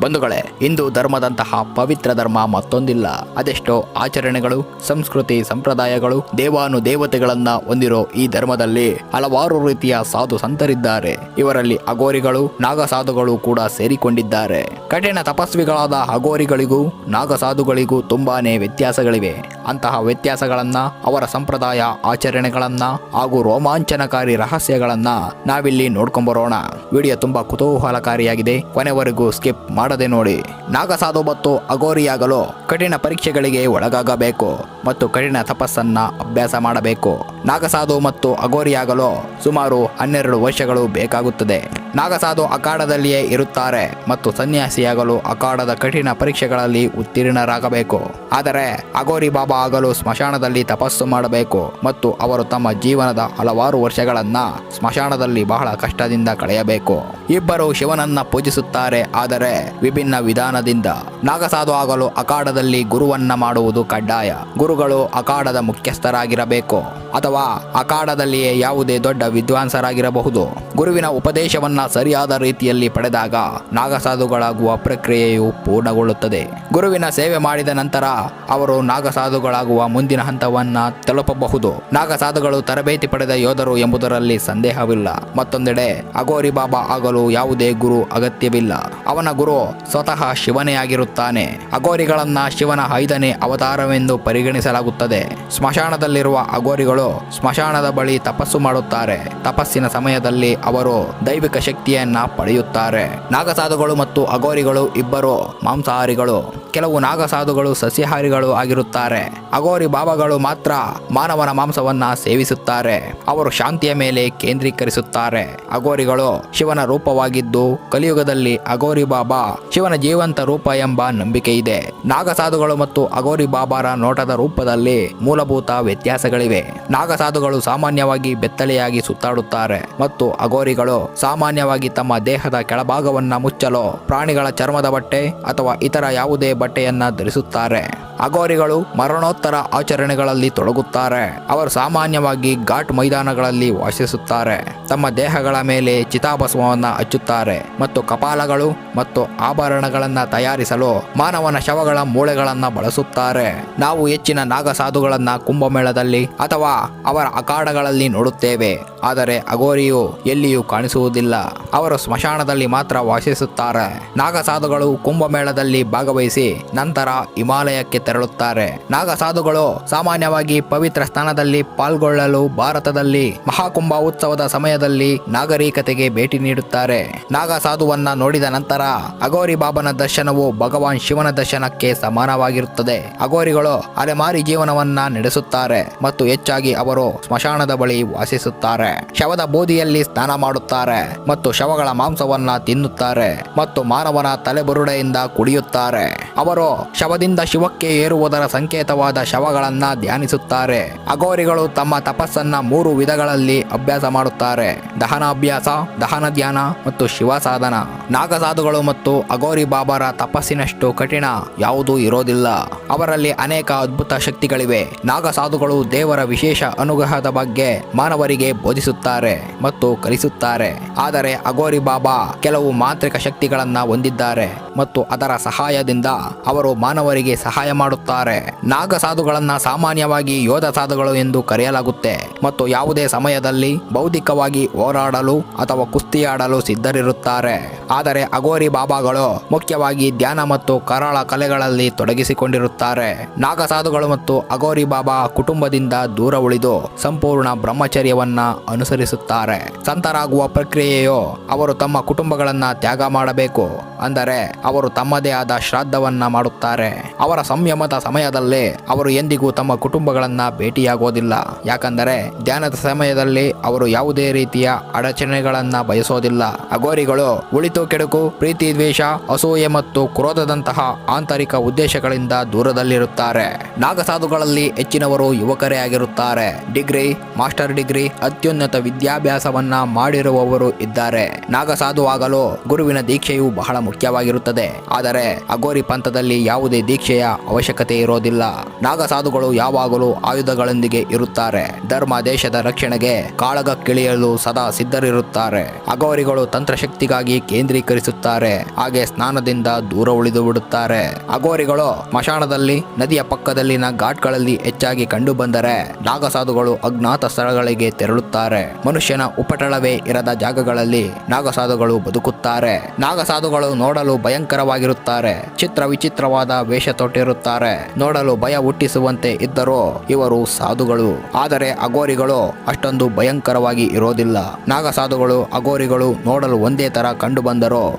ಬಂಧುಗಳೇ, ಹಿಂದೂ ಧರ್ಮದಂತಹ ಪವಿತ್ರ ಧರ್ಮ ಮತ್ತೊಂದಿಲ್ಲ. ಅದೆಷ್ಟೋ ಆಚರಣೆಗಳು, ಸಂಸ್ಕೃತಿ ಸಂಪ್ರದಾಯಗಳು ದೇವಾನು ದೇವತೆಗಳನ್ನ ಹೊಂದಿರೋ ಈ ಧರ್ಮದಲ್ಲಿ ಹಲವಾರು ರೀತಿಯ ಸಾಧು ಸಂತರಿದ್ದಾರೆ. ಇವರಲ್ಲಿ ಅಗೋರಿಗಳು ನಾಗಸಾಧುಗಳು ಕೂಡ ಸೇರಿಕೊಂಡಿದ್ದಾರೆ. ಕಠಿಣ ತಪಸ್ವಿಗಳಾದ ಅಗೋರಿಗಳಿಗೂ ನಾಗಸಾಧುಗಳಿಗೂ ತುಂಬಾನೇ ವ್ಯತ್ಯಾಸಗಳಿವೆ. ಅಂತಹ ವ್ಯತ್ಯಾಸಗಳನ್ನ, ಅವರ ಸಂಪ್ರದಾಯ ಆಚರಣೆಗಳನ್ನ ಹಾಗೂ ರೋಮಾಂಚನಕಾರಿ ರಹಸ್ಯಗಳನ್ನ ನಾವಿಲ್ಲಿ ನೋಡ್ಕೊಂಬರೋಣ. ವಿಡಿಯೋ ತುಂಬಾ ಕುತೂಹಲಕಾರಿಯಾಗಿದೆ. ಕೊನೆವರೆಗೂ ಸ್ಕಿಪ್ ಮಾಡದೆ ನೋಡಿ ನಾಗಸಾಧು ಮತ್ತು ಅಗೋರಿಯಾಗಲು ಕಠಿಣ ಪರೀಕ್ಷೆಗಳಿಗೆ ಒಳಗಾಗಬೇಕು ಮತ್ತು ಕಠಿಣ ತಪಸ್ಸನ್ನ ಅಭ್ಯಾಸ ಮಾಡಬೇಕು. ನಾಗಸಾಧು ಮತ್ತು ಅಗೋರಿಯಾಗಲು ಸುಮಾರು ಹನ್ನೆರಡು ವರ್ಷಗಳು ಬೇಕಾಗುತ್ತದೆ. ನಾಗಸಾಧು ಅಖಾಡದಲ್ಲಿಯೇ ಇರುತ್ತಾರೆ ಮತ್ತು ಸನ್ಯಾಸಿಯಾಗಲು ಅಖಾಡದ ಕಠಿಣ ಪರೀಕ್ಷೆಗಳಲ್ಲಿ ಉತ್ತೀರ್ಣರಾಗಬೇಕು. ಆದರೆ ಅಗೋರಿ ಬಾಬಾ ಆಗಲು ಸ್ಮಶಾನದಲ್ಲಿ ತಪಸ್ಸು ಮಾಡಬೇಕು ಮತ್ತು ಅವರು ತಮ್ಮ ಜೀವನದ ಹಲವಾರು ವರ್ಷಗಳನ್ನ ಸ್ಮಶಾನದಲ್ಲಿ ಬಹಳ ಕಷ್ಟದಿಂದ ಕಳೆಯಬೇಕು. ಇಬ್ಬರು ಶಿವನನ್ನ ಪೂಜಿಸುತ್ತಾರೆ, ಆದರೆ ವಿಭಿನ್ನ ವಿಧಾನದಿಂದ. ನಾಗಸಾಧು ಆಗಲು ಅಖಾಡದಲ್ಲಿ ಗುರುವನ್ನ ಮಾಡುವುದು ಕಡ್ಡಾಯ. ಗುರುಗಳು ಅಖಾಡದ ಮುಖ್ಯಸ್ಥರಾಗಿರಬೇಕು. ಅಥವಾ ಅಖಾಡದಲ್ಲಿಯೇ ಯಾವುದೇ ದೊಡ್ಡ ವಿದ್ವಾಂಸರಾಗಿರಬಹುದು. ಗುರುವಿನ ಉಪದೇಶವನ್ನ ಸರಿಯಾದ ರೀತಿಯಲ್ಲಿ ಪಡೆದಾಗ ನಾಗಸಾಧುಗಳಾಗುವ ಪ್ರಕ್ರಿಯೆಯು ಪೂರ್ಣಗೊಳ್ಳುತ್ತದೆ. ಗುರುವಿನ ಸೇವೆ ಮಾಡಿದ ನಂತರ ಅವರು ನಾಗಸಾಧುಗಳಾಗುವ ಮುಂದಿನ ಹಂತವನ್ನ ತಲುಪಬಹುದು. ನಾಗಸಾಧುಗಳು ತರಬೇತಿ ಪಡೆದ ಯೋಧರು ಎಂಬುದರಲ್ಲಿ ಸಂದೇಹವಿಲ್ಲ. ಮತ್ತೊಂದೆಡೆ ಅಗೋರಿ ಬಾಬಾ ಆಗಲು ಯಾವುದೇ ಗುರು ಅಗತ್ಯವಿಲ್ಲ. ಅವನ ಗುರು ಸ್ವತಃ ಶಿವನೇ ಆಗಿರುತ್ತಾನೆ ಅಗೋರಿಗಳನ್ನ ಶಿವನ ಐದನೇ ಅವತಾರವೆಂದು ಪರಿಗಣಿಸಲಾಗುತ್ತದೆ. ಸ್ಮಶಾನದಲ್ಲಿರುವ ಅಗೋರಿಗಳು ಸ್ಮಶಾನದ ಬಳಿ ತಪಸ್ಸು ಮಾಡುತ್ತಾರೆ. ತಪಸ್ಸಿನ ಸಮಯದಲ್ಲಿ ಅವರು ದೈವಿಕ ಶಕ್ತಿಯನ್ನ ಪಡೆಯುತ್ತಾರೆ. ನಾಗಸಾಧುಗಳು ಮತ್ತು ಅಗೋರಿಗಳು ಇಬ್ಬರು ಮಾಂಸಾಹಾರಿಗಳು. ಕೆಲವು ನಾಗಸಾಧುಗಳು ಸಸ್ಯಾಹಾರಿಗಳು ಆಗಿರುತ್ತಾರೆ. ಅಗೋರಿ ಬಾಬಾಗಳು ಮಾತ್ರ ಮಾನವನ ಮಾಂಸವನ್ನ ಸೇವಿಸುತ್ತಾರೆ. ಅವರು ಶಾಂತಿಯ ಮೇಲೆ ಕೇಂದ್ರೀಕರಿಸುತ್ತಾರೆ. ಅಗೋರಿಗಳು ಶಿವನ ರೂಪವಾಗಿದ್ದು, ಕಲಿಯುಗದಲ್ಲಿ ಅಗೋರಿ ಬಾಬಾ ಶಿವನ ಜೀವಂತ ರೂಪ ಎಂಬ ನಂಬಿಕೆ ಇದೆ ನಾಗಸಾಧುಗಳು ಮತ್ತು ಅಗೋರಿ ಬಾಬಾರ ನೋಟದ ರೂಪದಲ್ಲಿ ಮೂಲಭೂತ ವ್ಯತ್ಯಾಸಗಳಿವೆ. ನಾಗಸಾಧುಗಳು ಸಾಮಾನ್ಯವಾಗಿ ಬೆತ್ತಲೆಯಾಗಿ ಸುತ್ತಾಡುತ್ತಾರೆ ಮತ್ತು ಅಗೋರಿಗಳು ಸಾಮಾನ್ಯವಾಗಿ ತಮ್ಮ ದೇಹದ ಕೆಳಭಾಗವನ್ನ ಮುಚ್ಚಲು ಪ್ರಾಣಿಗಳ ಚರ್ಮದ ಬಟ್ಟೆ ಅಥವಾ ಇತರ ಯಾವುದೇ ಬಟ್ಟೆಯನ್ನ ಧರಿಸುತ್ತಾರೆ. ಅಗೋರಿಗಳು ಮರಣೋತ್ತರ ಆಚರಣೆಗಳಲ್ಲಿ ತೊಡಗುತ್ತಾರೆ. ಅವರು ಸಾಮಾನ್ಯವಾಗಿ ಘಾಟ್ ಮೈದಾನಗಳಲ್ಲಿ ವಾಸಿಸುತ್ತಾರೆ. ತಮ್ಮ ದೇಹಗಳ ಮೇಲೆ ಚಿತಾಭಸ್ಮವನ್ನು ಹಚ್ಚುತ್ತಾರೆ ಮತ್ತು ಕಪಾಲಗಳು ಮತ್ತು ಆಭರಣಗಳನ್ನು ತಯಾರಿಸಲು ಮಾನವನ ಶವಗಳ ಮೂಳೆಗಳನ್ನು ಬಳಸುತ್ತಾರೆ. ನಾವು ಹೆಚ್ಚಿನ ನಾಗಸಾಧುಗಳನ್ನು ಕುಂಭಮೇಳದಲ್ಲಿ ಅಥವಾ ಅವರ ಅಖಾಡಗಳಲ್ಲಿ ನೋಡುತ್ತೇವೆ. ಆದರೆ ಅಗೋರಿಯು ಎಲ್ಲಿಯೂ ಕಾಣಿಸುವುದಿಲ್ಲ. ಅವರು ಸ್ಮಶಾನದಲ್ಲಿ ಮಾತ್ರ ವಾಸಿಸುತ್ತಾರೆ. ನಾಗಸಾಧುಗಳು ಕುಂಭಮೇಳದಲ್ಲಿ ಭಾಗವಹಿಸಿ ನಂತರ ಹಿಮಾಲಯಕ್ಕೆ ತೆರಳುತ್ತಾರೆ. ನಾಗಸಾಧುಗಳು ಸಾಮಾನ್ಯವಾಗಿ ಪವಿತ್ರ ಸ್ಥಾನದಲ್ಲಿ ಪಾಲ್ಗೊಳ್ಳಲು ಭಾರತದಲ್ಲಿ ಮಹಾಕುಂಭ ಉತ್ಸವದ ಸಮಯದಲ್ಲಿ ನಾಗರಿಕತೆಗೆ ಭೇಟಿ ನೀಡುತ್ತಾರೆ. ನಾಗಸಾಧುವನ್ನ ನೋಡಿದ ನಂತರ ಅಗೋರಿ ಬಾಬನ ದರ್ಶನವು ಭಗವಾನ್ ಶಿವನ ದರ್ಶನಕ್ಕೆ ಸಮಾನವಾಗಿರುತ್ತದೆ. ಅಗೋರಿಗಳು ಅಲೆಮಾರಿ ಜೀವನವನ್ನ ನಡೆಸುತ್ತಾರೆ ಮತ್ತು ಹೆಚ್ಚಾಗಿ ಅವರು ಸ್ಮಶಾನದ ಬಳಿ ವಾಸಿಸುತ್ತಾರೆ. ಶವದ ಬೂದಿಯಲ್ಲಿ ಸ್ನಾನ ಮಾಡುತ್ತಾರೆ ಮತ್ತು ಶವಗಳ ಮಾಂಸವನ್ನ ತಿನ್ನುತ್ತಾರೆ ಮತ್ತು ಮಾನವನ ತಲೆಬುರುಡೆಯಿಂದ ಕುಡಿಯುತ್ತಾರೆ. ಅವರು ಶವದಿಂದ ಶಿವಕ್ಕೆ ಏರುವುದರ ಸಂಕೇತವಾದ ಶವಗಳನ್ನ ಧ್ಯಾನಿಸುತ್ತಾರೆ. ಅಗೋರಿಗಳು ತಮ್ಮ ತಪಸ್ಸನ್ನ ಮೂರು ವಿಧಗಳಲ್ಲಿ ಅಭ್ಯಾಸ ಮಾಡುತ್ತಾರೆ. ದಹನ ಅಭ್ಯಾಸ ದಹನ ಧ್ಯಾನ ಮತ್ತು ಶಿವ ಸಾಧನ ನಾಗಸಾಧುಗಳು ಮತ್ತು ಅಗೋರಿ ಬಾಬಾರ ತಪಸ್ಸಿನಷ್ಟು ಕಠಿಣ, ಯಾವುದೂ ಇರೋದಿಲ್ಲ. ಅವರಲ್ಲಿ ಅನೇಕ ಅದ್ಭುತ ಶಕ್ತಿಗಳಿವೆ. ನಾಗಸಾಧುಗಳು ದೇವರ ವಿಶೇಷ ಅನುಗ್ರಹದ ಬಗ್ಗೆ ಮಾನವರಿಗೆ ಬೋಧಿಸುತ್ತಾರೆ ಮತ್ತು ಕಲಿಸುತ್ತಾರೆ. ಆದರೆ ಅಗೋರಿ ಬಾಬಾ ಕೆಲವು ಮಾಂತ್ರಿಕ ಶಕ್ತಿಗಳನ್ನ ಹೊಂದಿದ್ದಾರೆ. ಮತ್ತು ಅದರ ಸಹಾಯದಿಂದ ಅವರು ಮಾನವರಿಗೆ ಸಹಾಯ ಮಾಡುತ್ತಾರೆ. ನಾಗಸಾಧುಗಳನ್ನ ಸಾಮಾನ್ಯವಾಗಿ ಯೋಧ ಸಾಧುಗಳು ಎಂದು ಕರೆಯಲಾಗುತ್ತೆ. ಮತ್ತು ಯಾವುದೇ ಸಮಯದಲ್ಲಿ ಬೌದ್ಧಿಕವಾಗಿ ಹೋರಾಡಲು ಅಥವಾ ಕುಸ್ತಿಯಾಡಲು ಸಿದ್ಧರಿರುತ್ತಾರೆ. ಆದರೆ ಅಗೋರಿ ಬಾಬಾಗಳು ಮುಖ್ಯವಾಗಿ ಧ್ಯಾನ ಮತ್ತು ಕರಾಳ ಕಲೆಗಳಲ್ಲಿ ತೊಡಗಿಸಿಕೊಂಡಿರುತ್ತಾರೆ. ನಾಗಸಾಧುಗಳು ಮತ್ತು ಅಗೋರಿ ಬಾಬಾ ಕುಟುಂಬದಿಂದ ದೂರ ಉಳಿದು ಸಂಪೂರ್ಣ ಬ್ರಹ್ಮಚರ್ಯವನ್ನ ಅನುಸರಿಸುತ್ತಾರೆ. ಸಂತರಾಗುವ ಪ್ರಕ್ರಿಯೆಯು ಅವರು ತಮ್ಮ ಕುಟುಂಬಗಳನ್ನ ತ್ಯಾಗ ಮಾಡಬೇಕು. ಅಂದರೆ ಅವರು ತಮ್ಮದೇ ಆದ ಶ್ರಾದ್ದವನ್ನ ಮಾಡುತ್ತಾರೆ. ಅವರ ಸಂಯಮದ ಸಮಯದಲ್ಲಿ ಅವರು ಎಂದಿಗೂ ತಮ್ಮ ಕುಟುಂಬಗಳನ್ನ ಭೇಟಿಯಾಗೋದಿಲ್ಲ. ಯಾಕಂದರೆ ಧ್ಯಾನದ ಸಮಯದಲ್ಲಿ ಅವರು ಯಾವುದೇ ರೀತಿಯ ಅಡಚಣೆಗಳನ್ನ ಬಯಸೋದಿಲ್ಲ. ಅಗೋರಿಗಳು ಉಳಿತು ಕೆಡುಕು, ಪ್ರೀತಿ ದ್ವೇಷ, ಅಸೂಯೆ ಮತ್ತು ಕ್ರೋಧದಂತಹ ಆಂತರಿಕ ಉದ್ದೇಶಗಳಿಂದ ದೂರದಲ್ಲಿರುತ್ತಾರೆ. ನಾಗಸಾಧುಗಳಲ್ಲಿ ಹೆಚ್ಚಿನವರು ಯುವಕರೇ ಆಗಿರುತ್ತಾರೆ. ಡಿಗ್ರಿ, ಮಾಸ್ಟರ್ ಡಿಗ್ರಿ, ಅತ್ಯುನ್ನತ ವಿದ್ಯಾಭ್ಯಾಸವನ್ನ ಮಾಡಿರುವವರು ಇದ್ದಾರೆ. ನಾಗಸಾಧು ಆಗಲು ಗುರುವಿನ ದೀಕ್ಷೆಯು ಬಹಳ ಮುಖ್ಯವಾಗಿರುತ್ತದೆ. ಆದರೆ ಅಗೋರಿ ಪಂಥದಲ್ಲಿ ಯಾವುದೇ ದೀಕ್ಷೆಯ ಅವಶ್ಯಕತೆ ಇರೋದಿಲ್ಲ. ನಾಗಸಾಧುಗಳು ಯಾವಾಗಲೂ ಆಯುಧಗಳೊಂದಿಗೆ ಇರುತ್ತಾರೆ. ಧರ್ಮ ದೇಶದ ರಕ್ಷಣೆಗೆ ಕಾಳಗಕ್ಕಿಳಿಯಲು ಸದಾ ಸಿದ್ಧರಿರುತ್ತಾರೆ. ಅಗೋರಿಗಳು ತಂತ್ರಶಕ್ತಿಗಾಗಿ ಕೇಂದ್ರೀಕರಿಸುತ್ತಾರೆ. ಹಾಗೆ ಸ್ನಾನದಿಂದ ದೂರ ಉಳಿದು ಬಿಡುತ್ತಾರೆ. ಅಗೋರಿಗಳು ಸ್ಮಶಾನದಲ್ಲಿ ನದಿಯ ಪಕ್ಕದಲ್ಲಿನ ಘಾಟ್ಗಳಲ್ಲಿ ಹೆಚ್ಚಾಗಿ ಕಂಡು ಬಂದರೆ ನಾಗಸಾಧುಗಳು ಅಜ್ಞಾತ ಸ್ಥಳಗಳಿಗೆ ತೆರಳುತ್ತಾರೆ. ಮನುಷ್ಯನ ಉಪಟಳವೇ ಇರದ ಜಾಗಗಳಲ್ಲಿ ನಾಗಸಾಧುಗಳು ಬದುಕುತ್ತಾರೆ. ನಾಗಸಾಧುಗಳು ನೋಡಲು ಭಯಂಕರವಾಗಿರುತ್ತಾರೆ. ಚಿತ್ರ ವಿಚಿತ್ರವಾದ ವೇಷ ತೊಟ್ಟಿರುತ್ತಾರೆ. ನೋಡಲು ಭಯ ಹುಟ್ಟಿಸುವಂತೆ ಇದ್ದರೂ ಇವರು ಸಾಧುಗಳು. ಆದರೆ ಅಗೋರಿಗಳು ಅಷ್ಟೊಂದು ಭಯಂಕರವಾಗಿ ಇರೋದಿಲ್ಲ. ನಾಗಸಾಧುಗಳು ಅಗೋರಿಗಳು ನೋಡಲು ಒಂದೇ ತರ ಕಂಡು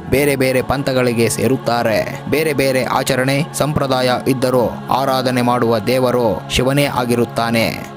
ಬೇರೆ ಬೇರೆ ಪಂಥಗಳಿಗೆ ಸೇರುತ್ತಾರೆ. ಬೇರೆ ಬೇರೆ ಆಚರಣೆ, ಸಂಪ್ರದಾಯ ಇದ್ದರೂ ಆರಾಧನೆ ಮಾಡುವ ದೇವರು ಶಿವನೇ ಆಗಿರುತ್ತಾನೆ.